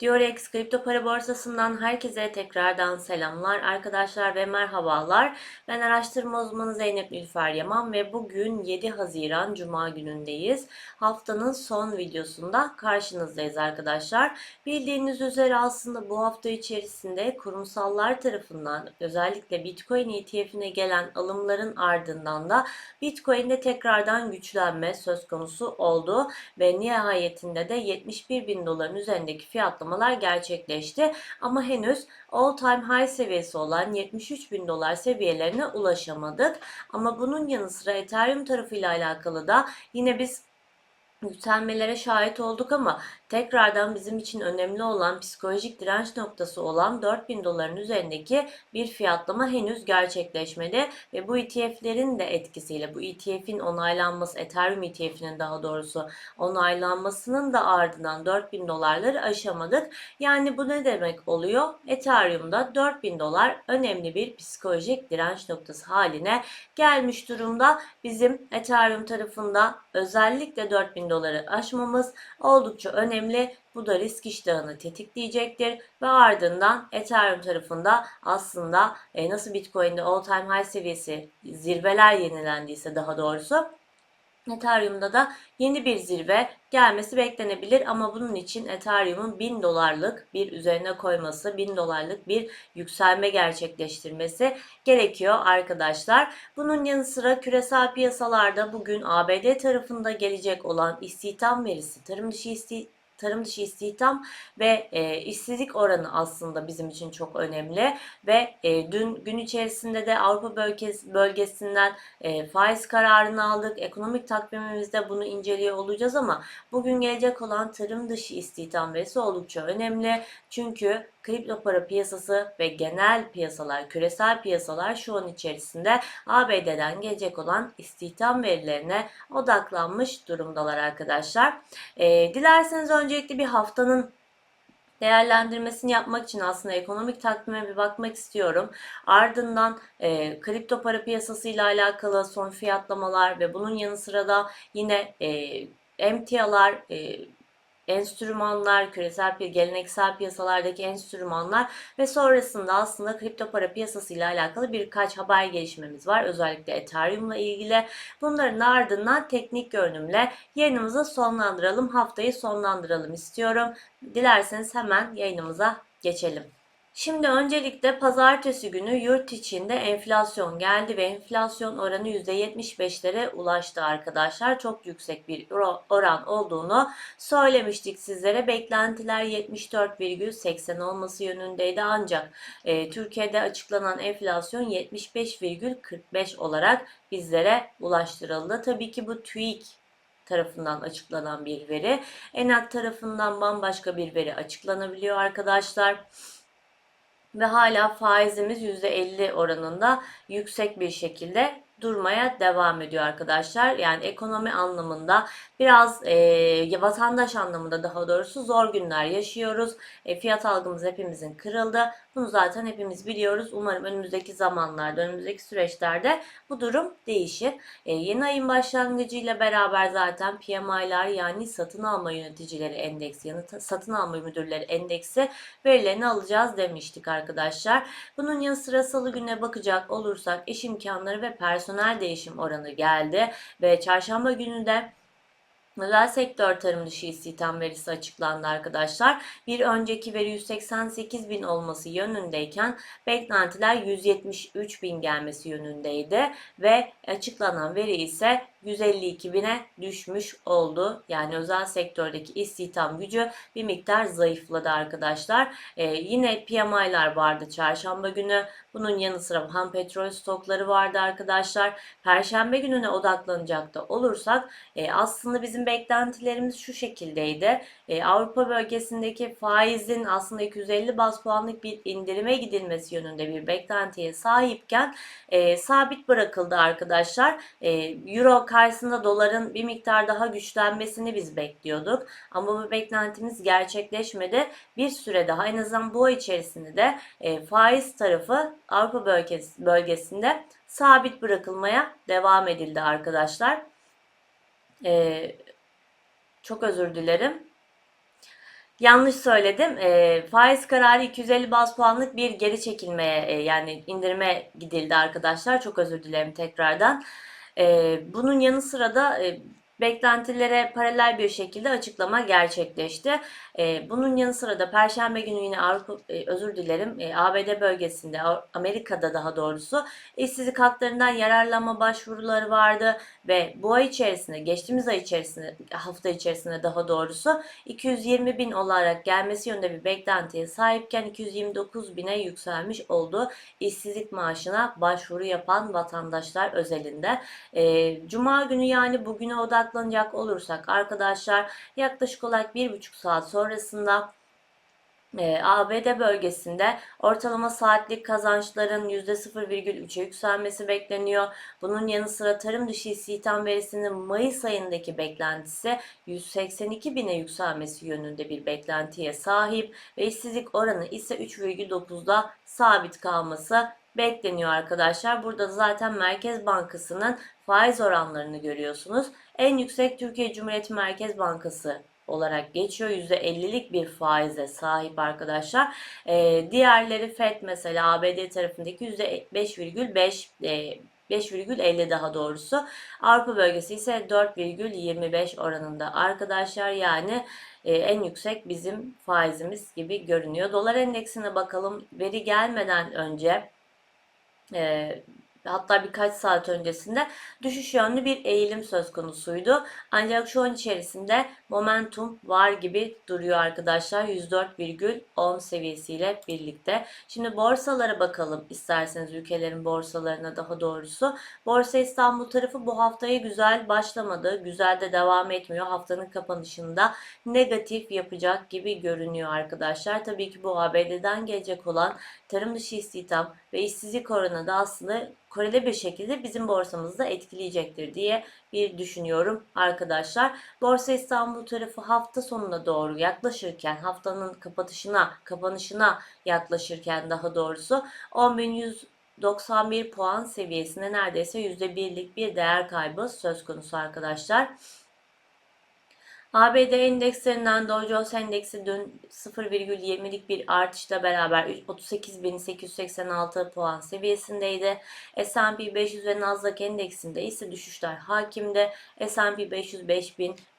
Diorex kripto para borsasından herkese tekrardan selamlar arkadaşlar ve merhabalar. Ben araştırma uzmanı Zeynep Nilüfer Yaman ve bugün 7 Haziran Cuma günündeyiz. Haftanın son videosunda karşınızdayız arkadaşlar. Bildiğiniz üzere aslında bu hafta içerisinde kurumsallar tarafından özellikle Bitcoin ETF'ine gelen alımların ardından da Bitcoin'de tekrardan güçlenme söz konusu oldu ve nihayetinde de 71 bin doların üzerindeki fiyatlamalar gerçekleşti. Ama henüz all time high seviyesi olan 73 bin dolar seviyelerine ulaşamadık. Ama bunun yanı sıra Ethereum tarafıyla alakalı da yine biz yükselmelere şahit olduk ama tekrardan bizim için önemli olan psikolojik direnç noktası olan 4000 doların üzerindeki bir fiyatlama henüz gerçekleşmedi ve bu ETF'lerin de etkisiyle bu ETF'in onaylanması Ethereum ETF'inin daha doğrusu onaylanmasının da ardından 4000 dolarları aşamadık. Yani bu ne demek oluyor? Ethereum'da 4000 dolar önemli bir psikolojik direnç noktası haline gelmiş durumda. Bizim Ethereum tarafında özellikle 4000 doları aşmamız oldukça önemli. Bu da risk iştahını tetikleyecektir ve ardından Ethereum tarafında aslında e, nasıl Bitcoin'de all time high seviyesi zirveler yenilendiyse daha doğrusu Ethereum'da da yeni bir zirve gelmesi beklenebilir ama bunun için Ethereum'un 1000 dolarlık bir üzerine koyması, 1000 dolarlık bir yükselme gerçekleştirmesi gerekiyor arkadaşlar. Bunun yanı sıra küresel piyasalarda bugün ABD tarafında gelecek olan istihdam verisi, tarım dışı istihdam tarım dışı istihdam ve e, işsizlik oranı aslında bizim için çok önemli ve e, dün gün içerisinde de Avrupa bölgesi, bölgesinden e, faiz kararını aldık. Ekonomik takvimimizde bunu inceliyor olacağız ama bugün gelecek olan tarım dışı istihdam verisi oldukça önemli. Çünkü kripto para piyasası ve genel piyasalar, küresel piyasalar şu an içerisinde ABD'den gelecek olan istihdam verilerine odaklanmış durumdalar arkadaşlar. E, dilerseniz öncelikle bir haftanın değerlendirmesini yapmak için aslında ekonomik takvime bir bakmak istiyorum. Ardından e, kripto para piyasası ile alakalı son fiyatlamalar ve bunun yanı sıra da yine e, emtialar, e, enstrümanlar, küresel geleneksel piyasalardaki enstrümanlar ve sonrasında aslında kripto para piyasası ile alakalı birkaç haber gelişmemiz var. Özellikle Ethereum'la ilgili. Bunların ardından teknik görünümle yayınımızı sonlandıralım. Haftayı sonlandıralım istiyorum. Dilerseniz hemen yayınımıza geçelim. Şimdi öncelikle pazartesi günü yurt içinde enflasyon geldi ve enflasyon oranı %75'lere ulaştı arkadaşlar. Çok yüksek bir oran olduğunu söylemiştik sizlere. Beklentiler 74,80 olması yönündeydi ancak e, Türkiye'de açıklanan enflasyon 75,45 olarak bizlere ulaştırıldı. Tabii ki bu TÜİK tarafından açıklanan bir veri. ENAK tarafından bambaşka bir veri açıklanabiliyor arkadaşlar ve hala faizimiz %50 oranında yüksek bir şekilde durmaya devam ediyor arkadaşlar. Yani ekonomi anlamında biraz e, vatandaş anlamında daha doğrusu zor günler yaşıyoruz. E, fiyat algımız hepimizin kırıldı. Bunu zaten hepimiz biliyoruz. Umarım önümüzdeki zamanlarda, önümüzdeki süreçlerde bu durum değişir. E, yeni ayın başlangıcıyla beraber zaten PMI'lar yani satın alma yöneticileri endeksi, yani satın alma müdürleri endeksi verilerini alacağız demiştik arkadaşlar. Bunun yanı sıra salı gününe bakacak olursak iş imkanları ve personel değişim oranı geldi ve çarşamba günü de Özel sektör tarım dışı istihdam verisi açıklandı arkadaşlar. Bir önceki veri 188 bin olması yönündeyken beklentiler 173 bin gelmesi yönündeydi ve açıklanan veri ise 152 bine düşmüş oldu. Yani özel sektördeki istihdam gücü bir miktar zayıfladı arkadaşlar. Ee, yine PMI'lar vardı çarşamba günü. Bunun yanı sıra ham petrol stokları vardı arkadaşlar. Perşembe gününe odaklanacak da olursak e, aslında bizim beklentilerimiz şu şekildeydi. E, Avrupa bölgesindeki faizin aslında 250 bas puanlık bir indirime gidilmesi yönünde bir beklentiye sahipken e, sabit bırakıldı arkadaşlar. E, Euro karşısında doların bir miktar daha güçlenmesini biz bekliyorduk. Ama bu beklentimiz gerçekleşmedi. Bir süre daha en azından bu ay içerisinde de e, faiz tarafı Avrupa bölgesi, bölgesinde sabit bırakılmaya devam edildi arkadaşlar. E, çok özür dilerim. Yanlış söyledim. E, faiz kararı 250 baz puanlık bir geri çekilmeye e, yani indirime gidildi arkadaşlar. Çok özür dilerim tekrardan. E, bunun yanı sıra da e, beklentilere paralel bir şekilde açıklama gerçekleşti. E, bunun yanı sıra da Perşembe günü yine Avrupa, e, özür dilerim e, ABD bölgesinde, Amerika'da daha doğrusu işsizlik haklarından yararlanma başvuruları vardı ve bu ay içerisinde, geçtiğimiz ay içerisinde, hafta içerisinde daha doğrusu 220 bin olarak gelmesi yönünde bir beklentiye sahipken 229 bine yükselmiş oldu işsizlik maaşına başvuru yapan vatandaşlar özelinde. E, Cuma günü yani bugüne odaklanacak olursak arkadaşlar yaklaşık olarak bir buçuk saat sonrasında e, ABD bölgesinde ortalama saatlik kazançların %0,3'e yükselmesi bekleniyor. Bunun yanı sıra tarım dışı istihdam verisinin Mayıs ayındaki beklentisi 182 bine yükselmesi yönünde bir beklentiye sahip ve işsizlik oranı ise 3,9'da sabit kalması bekleniyor arkadaşlar. Burada zaten Merkez Bankası'nın faiz oranlarını görüyorsunuz. En yüksek Türkiye Cumhuriyeti Merkez Bankası olarak geçiyor. %50'lik bir faize sahip arkadaşlar. Ee, diğerleri FED mesela ABD tarafındaki %5,5 e, 5,50 daha doğrusu. Avrupa bölgesi ise 4,25 oranında arkadaşlar. Yani e, en yüksek bizim faizimiz gibi görünüyor. Dolar endeksine bakalım. Veri gelmeden önce e, hatta birkaç saat öncesinde düşüş yönlü bir eğilim söz konusuydu. Ancak şu an içerisinde momentum var gibi duruyor arkadaşlar. 104,10 seviyesiyle birlikte. Şimdi borsalara bakalım isterseniz ülkelerin borsalarına daha doğrusu. Borsa İstanbul tarafı bu haftaya güzel başlamadı. Güzel de devam etmiyor. Haftanın kapanışında negatif yapacak gibi görünüyor arkadaşlar. Tabii ki bu ABD'den gelecek olan tarım dışı istihdam ve işsizlik oranı da aslında Kore'de bir şekilde bizim borsamızı da etkileyecektir diye bir düşünüyorum arkadaşlar. Borsa İstanbul tarafı hafta sonuna doğru yaklaşırken haftanın kapatışına, kapanışına yaklaşırken daha doğrusu 10.191 puan seviyesinde neredeyse %1'lik bir değer kaybı söz konusu arkadaşlar. ABD endekslerinden Dow Jones endeksi dün 0,20'lik bir artışla beraber 38.886 puan seviyesindeydi. S&P 500 ve Nasdaq endeksinde ise düşüşler hakimdi. S&P 500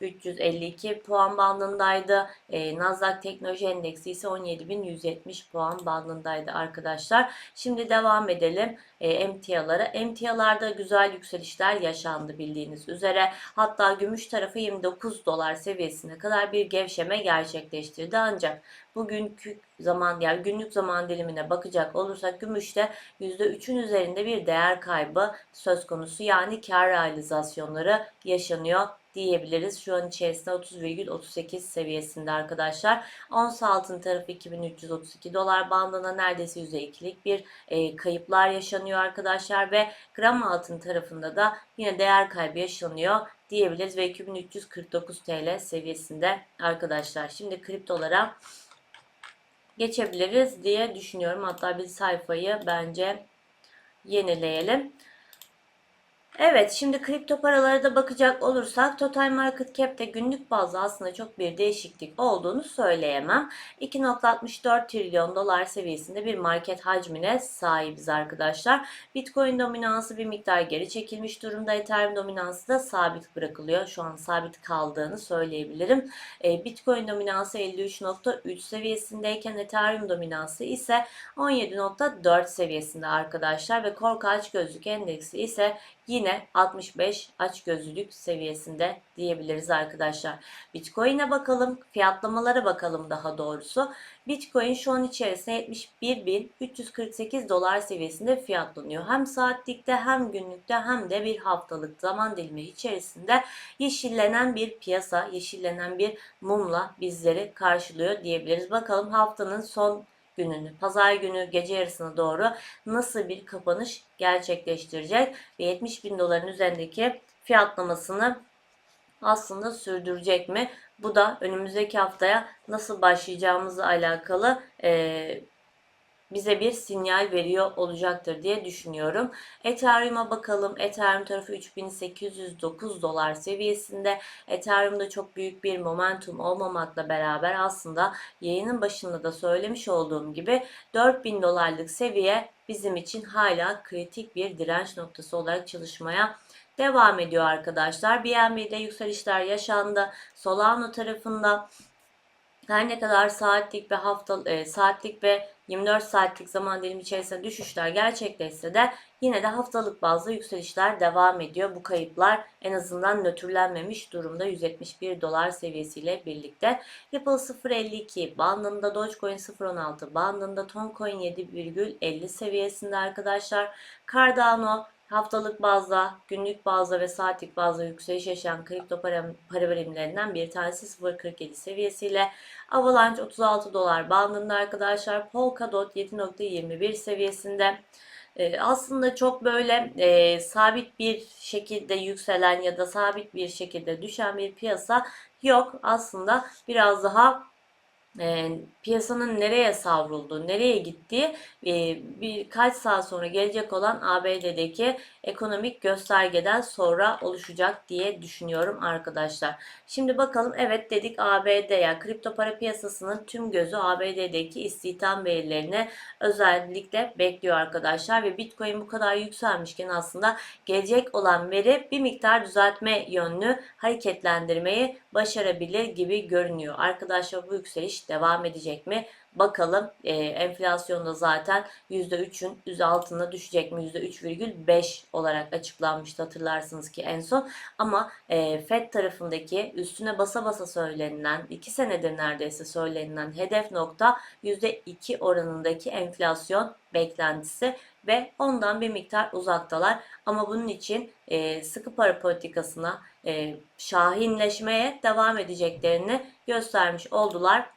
5352 puan bandındaydı. E, Nasdaq Teknoloji Endeksi ise 17.170 puan bandındaydı arkadaşlar. Şimdi devam edelim e, emtialara. Emtialarda güzel yükselişler yaşandı bildiğiniz üzere. Hatta gümüş tarafı 29 dolar seviyesine kadar bir gevşeme gerçekleştirdi. Ancak bugünkü zaman yani günlük zaman dilimine bakacak olursak gümüşte %3'ün üzerinde bir değer kaybı söz konusu. Yani kar realizasyonları yaşanıyor diyebiliriz. Şu an içerisinde 30,38 seviyesinde arkadaşlar. Ons altın tarafı 2332 dolar bandına neredeyse %2'lik bir e, kayıplar yaşanıyor arkadaşlar ve gram altın tarafında da yine değer kaybı yaşanıyor diyebiliriz ve 2349 TL seviyesinde arkadaşlar. Şimdi kriptolara geçebiliriz diye düşünüyorum. Hatta bir sayfayı bence yenileyelim. Evet şimdi kripto paralara da bakacak olursak total market cap'te günlük bazda aslında çok bir değişiklik olduğunu söyleyemem. 2.64 trilyon dolar seviyesinde bir market hacmine sahibiz arkadaşlar. Bitcoin dominansı bir miktar geri çekilmiş durumda. Ethereum dominansı da sabit bırakılıyor. Şu an sabit kaldığını söyleyebilirim. E, Bitcoin dominansı 53.3 seviyesindeyken Ethereum dominansı ise 17.4 seviyesinde arkadaşlar ve korku aç gözlük endeksi ise yine 65 açgözlülük seviyesinde diyebiliriz arkadaşlar. Bitcoin'e bakalım, fiyatlamalara bakalım daha doğrusu. Bitcoin şu an içerisinde 71.348 dolar seviyesinde fiyatlanıyor. Hem saatlikte hem günlükte hem de bir haftalık zaman dilimi içerisinde yeşillenen bir piyasa, yeşillenen bir mumla bizleri karşılıyor diyebiliriz. Bakalım haftanın son gününü, pazar günü gece yarısına doğru nasıl bir kapanış gerçekleştirecek ve 70 bin doların üzerindeki fiyatlamasını aslında sürdürecek mi? Bu da önümüzdeki haftaya nasıl başlayacağımızla alakalı eee, bize bir sinyal veriyor olacaktır diye düşünüyorum. Ethereum'a bakalım. Ethereum tarafı 3809 dolar seviyesinde. Ethereum'da çok büyük bir momentum olmamakla beraber aslında yayının başında da söylemiş olduğum gibi 4000 dolarlık seviye bizim için hala kritik bir direnç noktası olarak çalışmaya devam ediyor arkadaşlar. BNB'de yükselişler yaşandı. Solano tarafında her ne kadar saatlik ve hafta e, saatlik ve 24 saatlik zaman dilimi içerisinde düşüşler gerçekleşse de yine de haftalık bazda yükselişler devam ediyor. Bu kayıplar en azından nötrlenmemiş durumda 171 dolar seviyesiyle birlikte. Ripple 0.52 bandında, Dogecoin 0.16 bandında, Toncoin 7,50 seviyesinde arkadaşlar. Cardano haftalık bazda, günlük bazda ve saatlik bazda yükseliş yaşayan kripto para, para birimlerinden bir tanesi 0.47 seviyesiyle. Avalanche 36 dolar bandında arkadaşlar. Polkadot 7.21 seviyesinde. Ee, aslında çok böyle e, sabit bir şekilde yükselen ya da sabit bir şekilde düşen bir piyasa yok. Aslında biraz daha e, piyasanın nereye savrulduğu, nereye gittiği e, birkaç saat sonra gelecek olan ABD'deki ekonomik göstergeden sonra oluşacak diye düşünüyorum arkadaşlar. Şimdi bakalım evet dedik ABD yani kripto para piyasasının tüm gözü ABD'deki istihdam verilerini özellikle bekliyor arkadaşlar ve Bitcoin bu kadar yükselmişken aslında gelecek olan veri bir miktar düzeltme yönlü hareketlendirmeyi başarabilir gibi görünüyor. Arkadaşlar bu yükseliş devam edecek mi? Bakalım e, enflasyonda zaten %3'ün üzeri altına düşecek mi? %3,5 olarak açıklanmıştı hatırlarsınız ki en son. Ama e, FED tarafındaki üstüne basa basa söylenilen 2 senedir neredeyse söylenilen hedef nokta %2 oranındaki enflasyon beklentisi ve ondan bir miktar uzaktalar. Ama bunun için e, sıkı para politikasına e, şahinleşmeye devam edeceklerini göstermiş oldular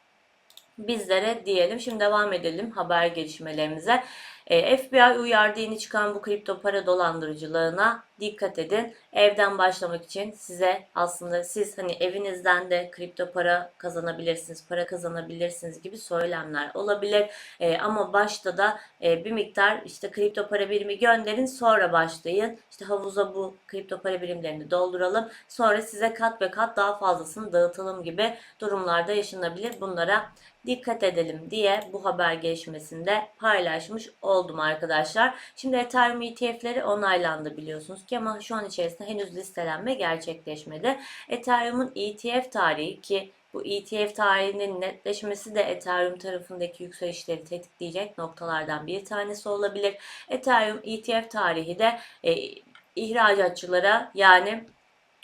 bizlere diyelim. Şimdi devam edelim haber gelişmelerimize. E, FBI uyardı yeni çıkan bu kripto para dolandırıcılığına dikkat edin. Evden başlamak için size aslında siz hani evinizden de kripto para kazanabilirsiniz, para kazanabilirsiniz gibi söylemler olabilir. E, ama başta da e, bir miktar işte kripto para birimi gönderin sonra başlayın. İşte havuza bu kripto para birimlerini dolduralım. Sonra size kat ve kat daha fazlasını dağıtalım gibi durumlarda yaşanabilir. Bunlara dikkat edelim diye bu haber gelişmesinde paylaşmış oldum arkadaşlar. Şimdi Ethereum ETF'leri onaylandı biliyorsunuz ki ama şu an içerisinde henüz listelenme gerçekleşmedi. Ethereum'un ETF tarihi ki bu ETF tarihinin netleşmesi de Ethereum tarafındaki yükselişleri tetikleyecek noktalardan bir tanesi olabilir. Ethereum ETF tarihi de e, ihracatçılara yani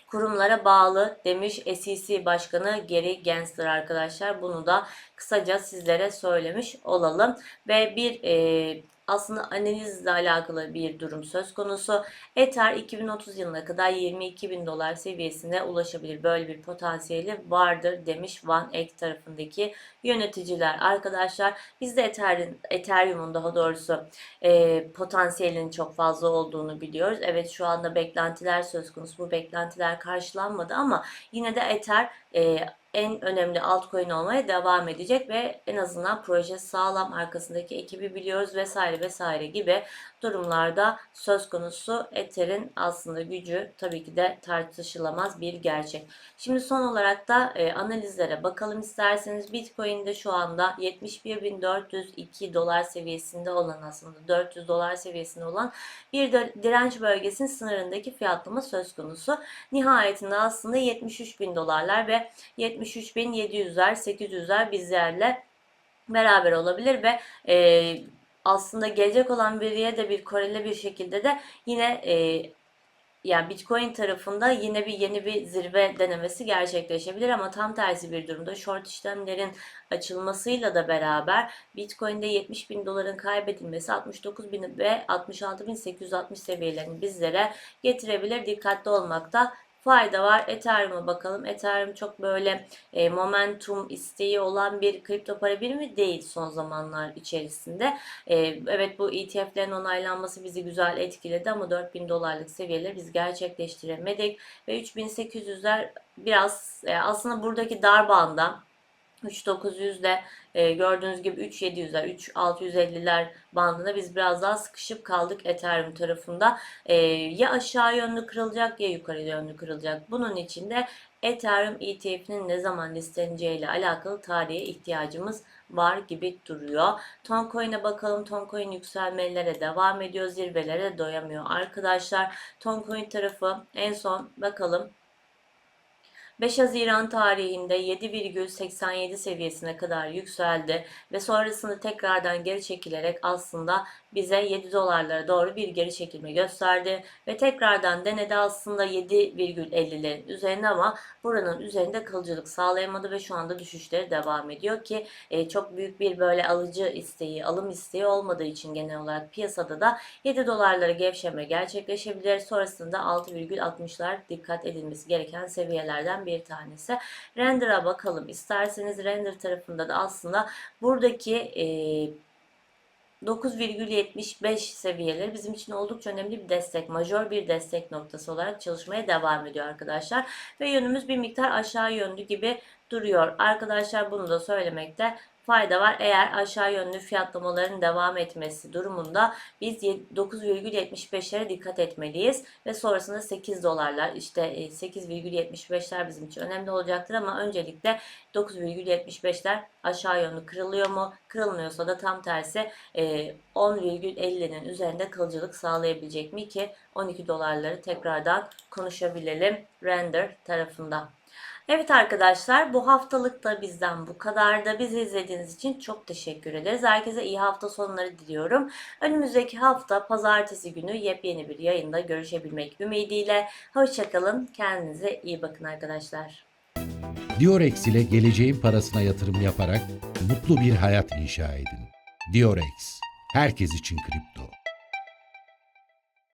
kurumlara bağlı demiş SEC Başkanı Gary Gensler arkadaşlar. Bunu da kısaca sizlere söylemiş olalım. Ve bir e, aslında analizle alakalı bir durum söz konusu. Ether 2030 yılına kadar 22 bin dolar seviyesine ulaşabilir. Böyle bir potansiyeli vardır demiş Van Eck tarafındaki yöneticiler. Arkadaşlar biz de Ether'in, Ethereum'un daha doğrusu e, potansiyelinin çok fazla olduğunu biliyoruz. Evet şu anda beklentiler söz konusu. Bu beklentiler karşılanmadı ama yine de Ether e, en önemli altcoin olmaya devam edecek ve en azından proje sağlam arkasındaki ekibi biliyoruz vesaire vesaire gibi durumlarda söz konusu Ether'in aslında gücü tabii ki de tartışılamaz bir gerçek. Şimdi son olarak da e, analizlere bakalım isterseniz Bitcoin'de şu anda 71.402 dolar seviyesinde olan aslında 400 dolar seviyesinde olan bir direnç bölgesinin sınırındaki fiyatlama söz konusu. Nihayetinde aslında 73.000 dolarlar ve 73.700'ler 800'ler bizlerle beraber olabilir ve e, aslında gelecek olan veriye de bir koreli bir şekilde de yine e, yani Bitcoin tarafında yine bir yeni bir zirve denemesi gerçekleşebilir ama tam tersi bir durumda short işlemlerin açılmasıyla da beraber Bitcoin'de 70 bin doların kaybedilmesi 69 bin ve 66 bin 860 seviyelerini bizlere getirebilir. Dikkatli olmakta fayda var. Ethereum'a bakalım. Ethereum çok böyle e, momentum isteği olan bir kripto para birimi değil son zamanlar içerisinde. E, evet bu ETF'lerin onaylanması bizi güzel etkiledi ama 4000 dolarlık seviyeleri biz gerçekleştiremedik ve 3800'ler biraz e, aslında buradaki dar banda 3900'de e, gördüğünüz gibi 3700'ler, 3650'ler bandında biz biraz daha sıkışıp kaldık Ethereum tarafında. E, ya aşağı yönlü kırılacak ya yukarı yönlü kırılacak. Bunun için de Ethereum ETF'nin ne zaman listeleneceği ile alakalı tarihe ihtiyacımız var gibi duruyor. Toncoin'e bakalım. Toncoin yükselmelere devam ediyor. Zirvelere doyamıyor arkadaşlar. Toncoin tarafı en son bakalım 5 Haziran tarihinde 7,87 seviyesine kadar yükseldi ve sonrasında tekrardan geri çekilerek aslında bize 7 dolarlara doğru bir geri çekilme gösterdi ve tekrardan denedi aslında 7,50'lerin üzerinde ama buranın üzerinde kalıcılık sağlayamadı ve şu anda düşüşleri devam ediyor ki e, çok büyük bir böyle alıcı isteği, alım isteği olmadığı için genel olarak piyasada da 7 dolarlara gevşeme gerçekleşebilir. Sonrasında 6,60'lar dikkat edilmesi gereken seviyelerden bir tanesi. Render'a bakalım isterseniz render tarafında da aslında buradaki e, 9,75 seviyeleri bizim için oldukça önemli bir destek, majör bir destek noktası olarak çalışmaya devam ediyor arkadaşlar. Ve yönümüz bir miktar aşağı yönlü gibi duruyor. Arkadaşlar bunu da söylemekte fayda var. Eğer aşağı yönlü fiyatlamaların devam etmesi durumunda biz 9,75'lere dikkat etmeliyiz ve sonrasında 8 dolarlar işte e, 8,75'ler bizim için önemli olacaktır ama öncelikle 9,75'ler aşağı yönlü kırılıyor mu? Kırılmıyorsa da tam tersi e, 10,50'nin üzerinde kalıcılık sağlayabilecek mi ki 12 dolarları tekrardan konuşabilelim render tarafında. Evet arkadaşlar bu haftalık da bizden bu kadar da bizi izlediğiniz için çok teşekkür ederiz. Herkese iyi hafta sonları diliyorum. Önümüzdeki hafta pazartesi günü yepyeni bir yayında görüşebilmek ümidiyle. Hoşçakalın. Kendinize iyi bakın arkadaşlar. Diorex ile geleceğin parasına yatırım yaparak mutlu bir hayat inşa edin. Diorex, herkes için kripto.